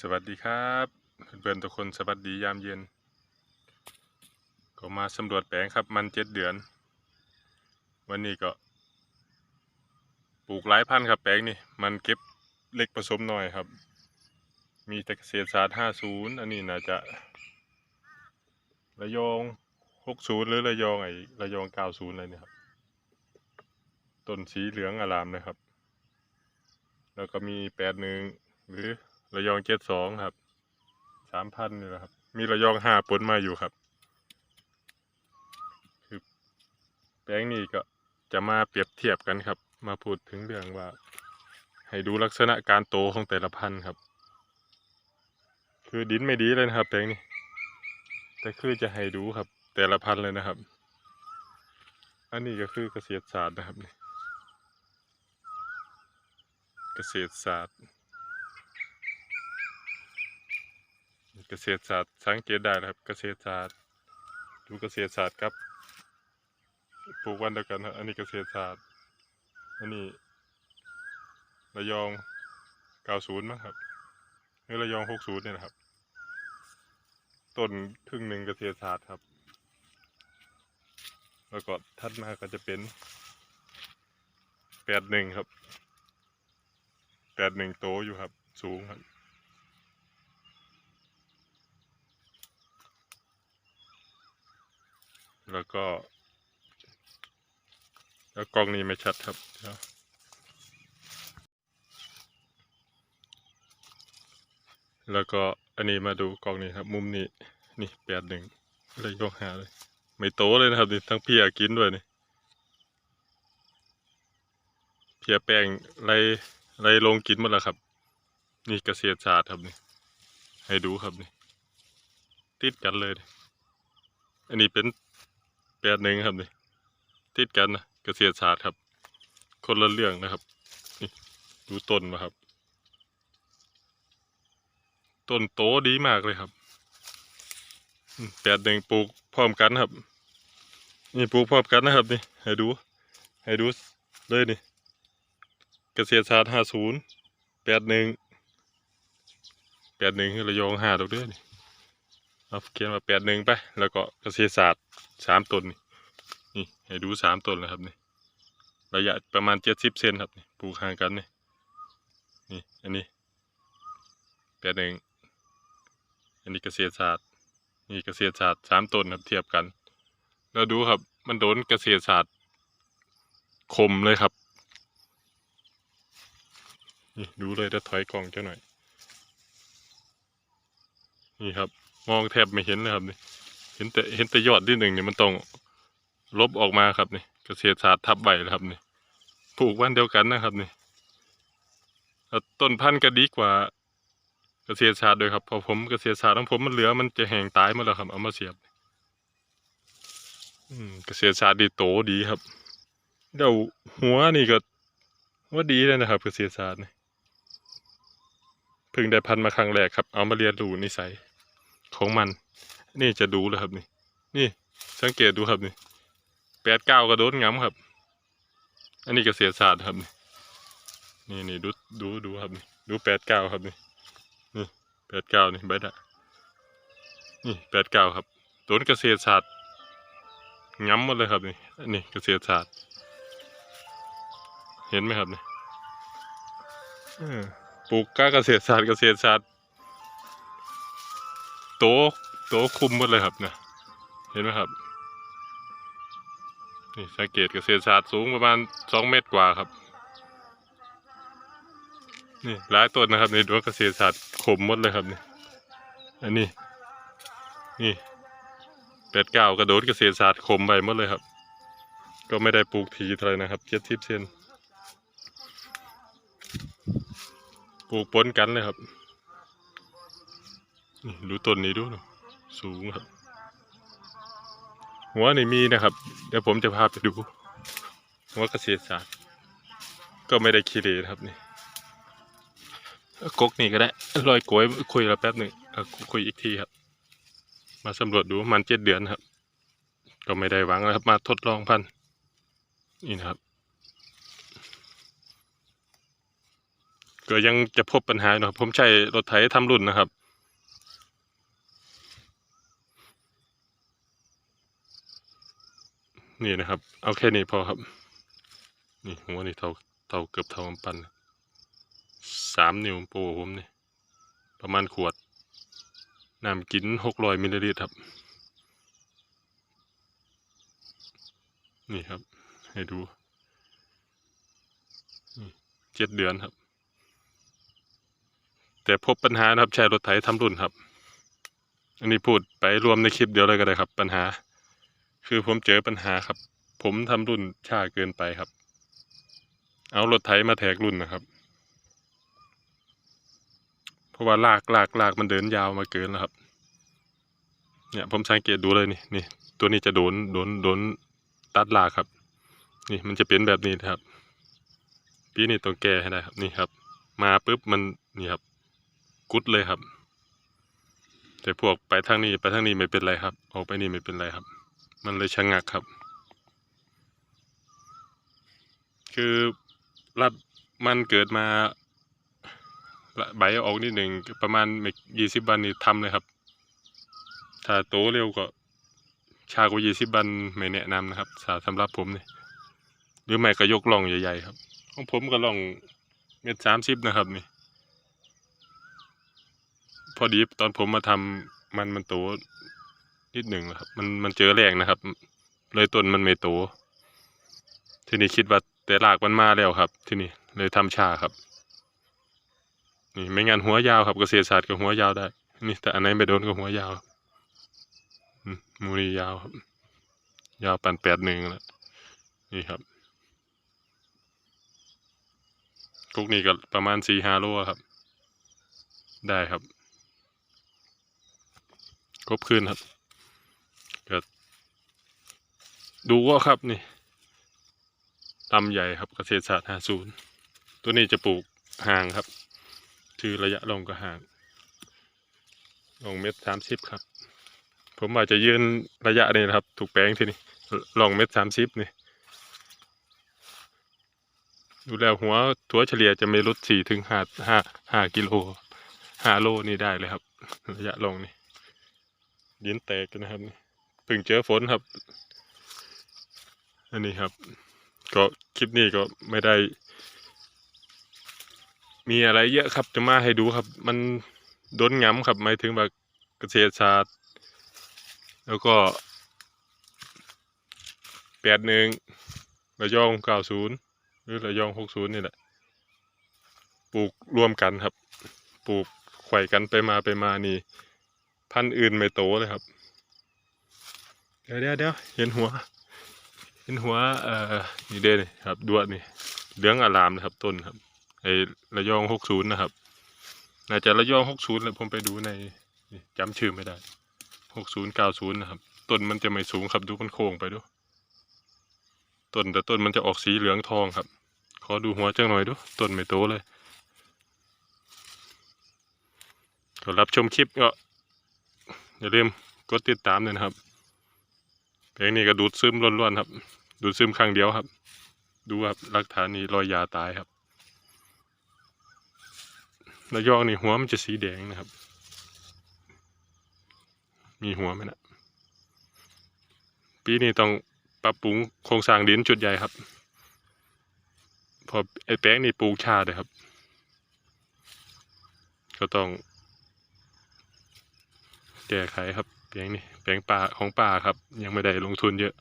สวัสดีครับเพื่อนๆทุกคนสวัสดียามเย็น ก็มาสำรวจแปลงครับมันเจ็ดเดือน วันนี้ก็ ปลูกหลายพันธุ์ครับแปลงนี่มันเก็บเล็กผสมหน้อยครับ มีแต่เกษตรศาสตร์ห้าศูนย์อันนี้น่าจะ ระยองหกศูนย์หรือระยองไอระยองเก้าศูนย์อะไรเนี่ยครับต้นสีเหลืองอารามนะครับ แล้วก็มีแปดหนึ่งหรือ ระยองเจ็ดสองครับสามพันนี่แหละครับ มีระยองห้าปนมาอยู่ครับ คือแปลงนี้ก็จะมาเปรียบเทียบกันครับ มาพูดถึงเรื่องว่า ให้ดูลักษณะการโตของแต่ละพันธุ์ครับ คือดินไม่ดีเลยนะครับ แปลงนี้ แต่คือจะให้ดูครับ แต่ละพันธุ์เลยนะครับ อันนี้ก็คือเกษตรศาสตร์นะครับนี่เกษตรศาสตร์ เกษตรศาสตร์สังเกตได้นะครับ เกษตรศาสตร์ดูเกษตรศาสตร์ครับปลูกวันเดียวกันครับอันนี้เกษตรศาสตร์อันนี้ระยองเก้าศูนย์มั้งครับหรือระยองหกศูนย์เนี่ยนะครับต้นครึ่งหนึ่งเกษตรศาสตร์ครับ แล้วก็ถัดมาก็จะเป็นแปดหนึ่งครับแปดหนึ่งโตอยู่ครับ สูงครับ แล้วก็ แล้วกล้องนี้ไม่ชัดครับเดี๋ยวแล้วก็อันนี้มาดูกล้องนี้ครับ มุมนี้นี่แปดหนึ่งเลยยกหาเลย ไม่โตเลยนะครับนี่ทั้งเพียกินด้วยนี่เพียแป้งไรไรลงกินหมดแล้วครับ นี่เกษตรศาสตร์ครับนี่ ให้ดูครับนี่ ติดกันเลยนี่อันนี้เป็น แปดหนึ่งครับนี่ติดกันนะเกษตรศาสตร์ครับ คนละเรื่องนะครับนี่ดูต้นมาครับ ต้นโตดีมากเลยครับแปดหนึ่งปลูกพร้อมกันครับ นี่ปลูกพร้อมกันนะครับนี่ให้ดู ให้ดูเลยนี่เกษตรศาสตร์ห้าศูนย์แปดหนึ่งแปดหนึ่งระยองห้าดอกเด้อนี่ เอาเขียนว่าแปดหนึ่งไป แล้วก็เกษตรศาสตร์สามต้นนี่นี่ให้ดูสามต้นแล้วครับนี่ระยะประมาณเจ็ดสิบเซนครับนี่ปลูกห่างกันนี่นี่อันนี้แปดหนึ่งอันนี้เกษตรศาสตร์นี่เกษตรศาสตร์สามต้นครับเทียบกัน แล้วดูครับมันโดนเกษตรศาสตร์คมเลยครับนี่ดูเลยจะถอยกล่องเจ้าหน่อย นี่ครับ มองแทบไม่เห็นเลยครับนี่เห็นแต่เห็นแต่ยอดที่หนึ่งเนี่ยมันต้องลบออกมาครับนี่เกษตรศาสตร์ทับใบนะครับนี่ปลูกวันเดียวกันนะครับนี่ต้นพันธุ์ก็ดีกว่าเกษตรศาสตร์ด้วยครับพอผมเกษตรศาสตร์ของผมมันเหลือมันจะแห้งตายหมดแล้วครับ เอามาเสียบอืมเกษตรศาสตร์ดีโตดีครับเดี๋ยวหัวนี่ก็ว่าดีเลยนะครับ เกษตรศาสตร์นี่เพิ่งได้พันธุ์มาครั้งแรกครับ เอามาเรียนรู้นิสัย ของมัน นี่จะดูแล้วครับนี่ นี่สังเกตดูครับนี่แปดเก้ากระโดดงำครับ อันนี้เกษตรศาสตร์ครับนี่นี่นี่ดูดูดูครับนี่ดูแปดเก้าครับนี่นี่แปดเก้านี่ใบดะนี่แปดเก้าครับโดนเกษตรศาสตร์ง้ำหมดเลยครับนี่อันนี้เกษตรศาสตร์ เห็นไหมครับนี่ปลูกก้าเกษตรศาสตร์เกษตรศาสตร์ ตโตคุมหมดเลยครับเนี่ยเห็นไหมครับ นี่สังเกตเกษตรศาสตร์สูงประมาณสองเมตรกว่าครับ นี่หลายต้นนะครับในดวงเกษตรศาสตร์ขมหมดเลยครับนี่อันนี้ นี่แปดเก้ากระโดดเกษตรศาสตร์ขมไปหมดเลยครับ ก็ไม่ได้ปลูกทีเท่าไหรนะครับเจ็ดสิบเซนปลูกปนกันเลยครับ ดูต้นนี้ดูน่อยสูงครับ หัวนี่มีนะครับ เดี๋ยวผมจะพาไปดู หัวเกษตรศาสตร์ ก็ไม่ได้คีเรนะครับนี่กกนี่ก็ได้ลอยกลวยคุยแล้วแป๊บหนึ่งคุยอีกทีครับ มาสำรวจดูมันเจ็ดเดือนครับ ก็ไม่ได้หวังนะครับ มาทดลองพันนี่นะครับ ก็ยังจะพบปัญหาอยู่นะครับผมใช้รถไถทำรุ่นนะครับ นี่นะครับ เอาแค่นี้พอครับ นี่หัวนี่เท่าเท่าเกือบเท่ากำปั้นสามนิ้วโปผมนี่ประมาณขวดน้ำกินหกร้อยมิลลิลิตรครับ นี่ครับ ให้ดูเจ็ดเดือนครับ แต่พบปัญหานะครับใช้รถไถทำรุ่นครับ อันนี้พูดไปรวมในคลิปเดียวเลยก็ได้ครับ ปัญหา คือผมเจอปัญหาครับ ผมทำรุ่นช้าเกินไปครับ เอารถไถมาแทกรุ่นนะครับ เพราะว่าลากลากลากมันเดินยาวมาเกินแล้วครับ เนี่ยผมสังเกตดูเลยนี่นี่ตัวนี้จะโดนโดนโดนตัดลากครับ นี่มันจะเป็นแบบนี้นะครับปีนี้ต้องแก้ให้ได้ครับนี่ครับ มาปุ๊บมันนี่ครับ กุดเลยครับ แต่พวกไปทางนี้ไปทางนี้ไม่เป็นไรครับ ออกไปนี่ไม่เป็นไรครับ มันเลยชะงักครับ คือรัดมันเกิดมาละใบออกนิดหนึ่งประมาณยี่สิบวันนี่ทำเลยครับ ถ้าโตเร็วก็ชากว่ายี่สิบวันไม่แนะนำนะครับสาสำหรับผมนี่หรือไม่ก็ยกล่องใหญ่ๆครับของผมก็ล่องเม็ดสามสิบนะครับนี่ พอดีตอนผมมาทำมันมันโต นิดหนึ่งนะครับ มันมันเจอแรงนะครับ เลยต้นมันไม่โตทีนี้คิดว่าแต่รากมันมาแล้วครับ ทีนี้เลยทำชาครับ นี่ไม่งั้นหัวยาวครับเกษตรศาสตร์กับหัวยาวได้ นี่แต่อันไหนไม่โดนก็หัวยาวมูนียาวครับ ยาวปันแปดหนึ่งแล้วนี่ครับกุกนี่ก็ประมาณสี่ห้าโลครับ ได้ครับ ครบคืนครับก็ ดูว่าครับนี่ตำใหญ่ครับเกษตรศาสตร์ห้าศูนย์ตัวนี้จะปลูกห่างครับ คือระยะลงก็ห่างลงเม็ดสามสิบครับ ผมอาจจะยืนระยะนี้นะครับ ถูกแปลงที่นี่ลองเม็ดสามสิบนี่ดูแล้วหัวถัวเฉลี่ยจะไม่ลดสี่ถึงห้าห้าห้ากิโลห้าโลนี่ได้เลยครับ ระยะลงนี่ดินแตกนนะครับนี่เพิ่งเจอฝนครับ อันนี้ครับ ก็คลิปนี้ก็ไม่ได้ มีอะไรเยอะครับจะมาให้ดูครับ มันโดนงำครับหมายถึงว่าเกษตรศาสตร์ แล้วก็แปดหนึ่งระยองเก้าศูนย์หรือระยองหกศูนย์นี่แหละปลูกรวมกันครับ ปลูกไข่กันไปมาไปมานี่ พันธุ์อื่นไม่โตเลยครับ เดี๋ยวเดี๋ยวเดี๋ยวเห็นหัว เห็นหัวเอ่อนี่เด้นี่ครับดวดนี่เหลืองอารามนะครับต้นครับไอระยองหกศูนย์นะครับน่าจะระยองหกศูนย์เลยผมไปดูในนี่จำชื่อไม่ได้หกศูนย์เก้าศูนย์นะครับต้นมันจะไม่สูงครับดูมันโค้งไปดูต้นแต่ต้นมันจะออกสีเหลืองทองครับ ขอดูหัวจังหน่อยดูต้นไม่โตเลยก็รับชมคลิปก็อย่าลืมกดติดตามด้วยนะครับ เพลงนี้ก็ดูดซึมล้วนๆครับ ดูดซึมครั้งเดียวครับ ดูครับหลักฐานนี้รอยยาตายครับระยองนี่หัวมันจะสีแดงนะครับ มีหัวไหมนะปีนี้ต้องปรับปรุงโครงสร้างดินจุดใหญ่ครับ พอไอ้แป้งนี่ปลูกชาเลยครับ ก็ต้องแก้ไขครับแปลงนี่ แปลงป่าของป่าครับ ยังไม่ได้ลงทุนเยอะ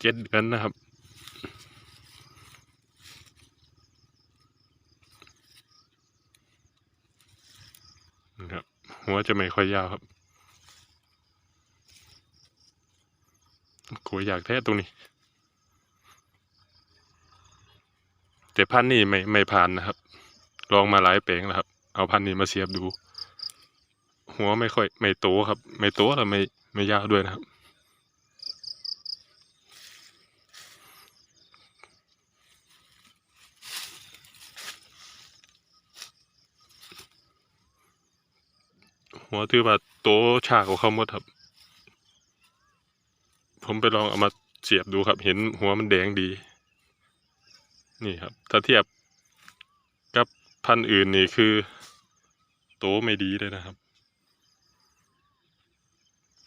เจ็ดเดือนนะครับ นะครับ หัวจะไม่ค่อยยาวครับโกยอยากแท้ตรงนี้ แต่พันนี่ไม่ไม่ผ่านนะครับ ลองมาหลายแปลงแล้วครับ เอาพันนี้มาเสียบดู หัวไม่ค่อยไม่โตครับ ไม่โตแล้วไม่ไม่ยาวด้วยนะครับ หัวถือว่าโตชากว่าเขาหมดครับ ผมไปลองเอามาเสียบดูครับ เห็นหัวมันแดงดี นี่ครับ ถ้าเทียบกับพันธุ์อื่นนี่คือ โตไม่ดีเลยนะครับ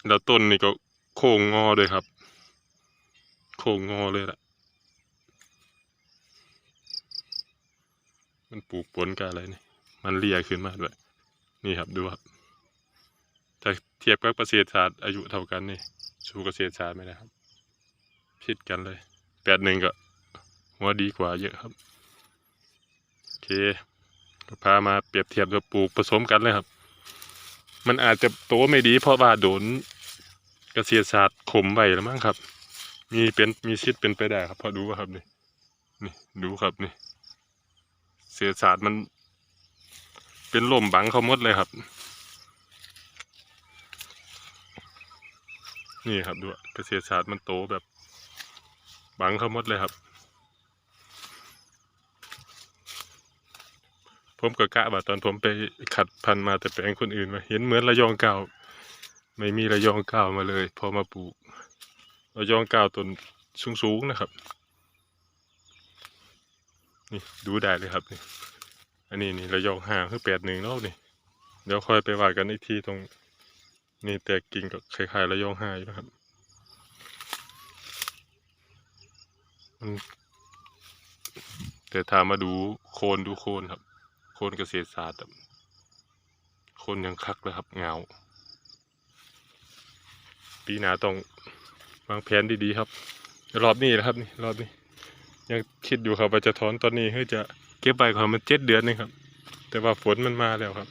แล้วต้นนี่ก็โค้งงอด้วยครับ โค้งงอเลยล่ะ มันปลูกปนกับอะไรนี่ มันเลียขึ้นมาด้วย นี่ครับดูครับถ้าเทียบกับเกษตรศาสตร์อายุเท่ากันนี่สู้เกษตรศาสตร์ไม่ได้ครับผิดกันเลยแปดหนึ่งก็หัวดีกว่าเยอะครับ โอเคก็พามาเปรียบเทียบกับปลูกผสมกันเลยครับ มันอาจจะโตไม่ดีเพราะว่าโดน เกษตรศาสตร์ข่มไว้แล้วมั้งครับ มีเป็นมีชิดเป็นไปได้ครับพอดูครับนี่นี่ดูครับนี่เศรษฐศาสตร์มัน เป็นลมบังเขาหมดเลยครับ นี่ครับดูเกษตรศาสตร์มันโตแบบ บังเขาหมดเลยครับ ผมก็กะว่าตอนผมไปขัดพันมาแต่แปลงคนอื่นมาเห็นเหมือนระยองเก่า ไม่มีระยองก่าวมาเลย พอมาปลูกระยองก่าวต้นสูงๆนะครับ นี่ดูได้เลยครับนี่อันนี้นี่ระยองห่างคือแปดหนึ่งแล้วนี่ เดี๋ยวค่อยไปว่ากันอีกทีตรงนี่แต่กิ่งก็คล้ายๆระยองห้าอยู่นะครับมันแต่ถามาดูโคนดูโคนครับ โคนเกษตรศาสตร์โคนยังคักเลยครับเงา ปีหนาต้องวางแผนดีๆครับ รอบนี้นะครับนี่รอบนี้ ยังคิดอยู่ครับว่าจะถอนตอนนี้เพื่อจะเก็บใบก่อนมันเจ็ดเดือนนึงครับ แต่ว่าฝนมันมาแล้วครับ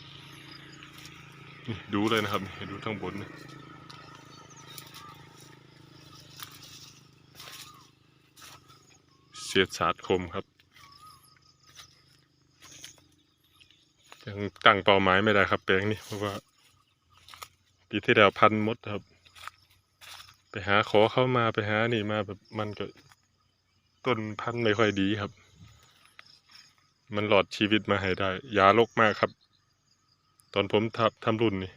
นี่ดูเลยนะครับดูทั้งบนนะเสียดสาดคมครับยังตั้งเป้าหมายไม่ได้ครับแปลงนี้เพราะว่าปีที่แล้วพันมดครับ ไปหาขอเข้ามาไปหานี่มาแบบมันก็ต้นพันธุ์ไม่ค่อยดีครับ มันหลอดชีวิตมาให้ได้ ยาลกมากครับ ตอนผมทำทำรุ่นนี่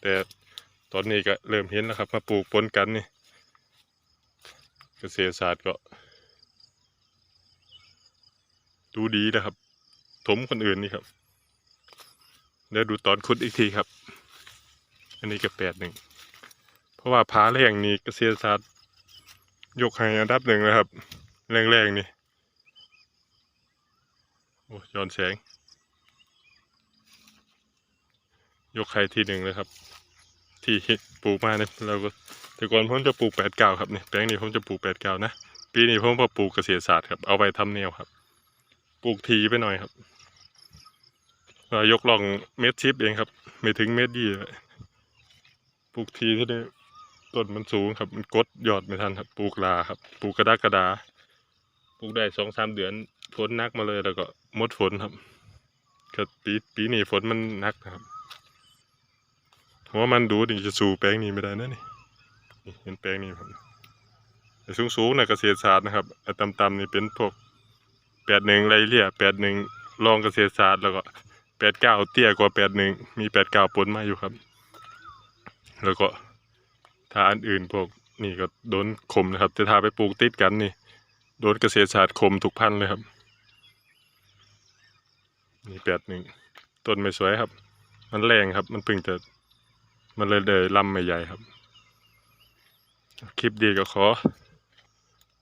แต่ตอนนี้ก็เริ่มเห็นแล้วครับ มาปลูกปนกันนี่เกษตรศาสตร์ก็ ดูดีนะครับ ถมคนอื่นนี่ครับแล้วดูตอนขุดอีกทีครับ อันนี้ก็แปดหนึ่ง เพราะว่าผาแรงนี่เกษตรศาสตร์ยกให้อันดับหนึ่งเลยครับ แรงๆนี่ โอ้ย้อนแสง ยกให้ที่หนึ่งเลยครับ ที่ปลูกมาเนี่ยเราก็แต่ก่อนผมจะปลูกแปดเก้าครับเนี่ยแปลงนี้ผมจะปลูกแปดเก้านะ ปีนี้ผมก็ปลูกเกษตรศาสตร์ครับ เอาไปทำแนวครับ ปลูกทีไปหน่อยครับเอ่อยกล่องเม็ดชิปเองครับ ไม่ถึงเม็ดยี่เลย ปลูกทีที่ได้ต้นมันสูงครับ มันกดยอดไม่ทันครับ ปลูกลาครับ ปลูกกระดากระดา ปลูกได้สองสามเดือนฝนนักมาเลยแล้วก็มดฝนครับก็ปีปีนี้ฝนมันนักนะครับเพราะว่ามันดูดิจะสู่แปลงนี้ไม่ได้นะนี่นี่เห็นแปลงนี้ครับสูงสูงนะเกษตรศาสตร์นะครับไอ้ต่ำๆนี่เป็นพวกแปดหนึ่งไรเลี่ยแปดหนึ่งรองเกษตรศาสตร์แล้วก็แปดเก้าเตี้ยกว่าแปดหนึ่งมีแปดเก้าปนมาอยู่ครับ แล้วก็ถ้าอันอื่นพวกนี่ก็โดนข่มนะครับ แต่ถ้าไปปลูกติดกันนี่ โดนเกษตรศาสตร์ข่มทุกพันธุ์เลยครับ นี่แปดหนึ่งต้นไม่สวยครับ มันแรงครับ มันเพิ่งจะมันเลยเลยลำไม่ใหญ่ครับ คลิปดีก็ขอ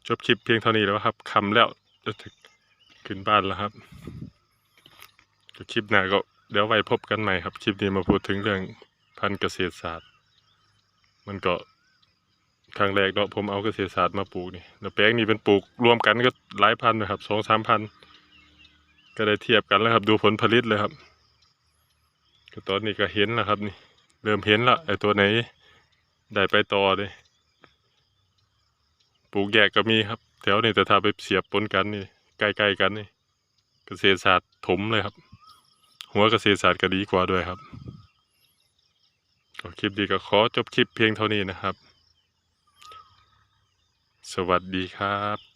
จบคลิปเพียงเท่านี้แล้วครับคำแล้วจะถึงขึ้นบ้านแล้วครับคลิปหน้าก็เดี๋ยวไว้พบกันใหม่ครับ คลิปนี้มาพูดถึงเรื่องพันธุ์เกษตรศาสตร์ มันก็ครั้งแรกเนาะผมเอาเกษตรศาสตร์มาปลูกนี่แล้วแปลงนี้เป็นปลูกรวมกันก็หลายพันนะครับสองสามพันก็ได้เทียบกันแล้วครับ ดูผลผลิตเลยครับก็ตอนนี้ก็เห็นแล้วครับนี่ เริ่มเห็นละไอตัวไหนได้ไปต่อเลยปลูกแยกก็มีครับ แถวนี้แต่ถ้าไปเสียบปนกันนี่ใกล้ๆกันนี่เกษตรศาสตร์ถมเลยครับ หัวเกษตรศาสตร์ก็ดีกว่าด้วยครับ ก็คลิปดีก็ขอจบคลิปเพียงเท่านี้นะครับ สวัสดีครับ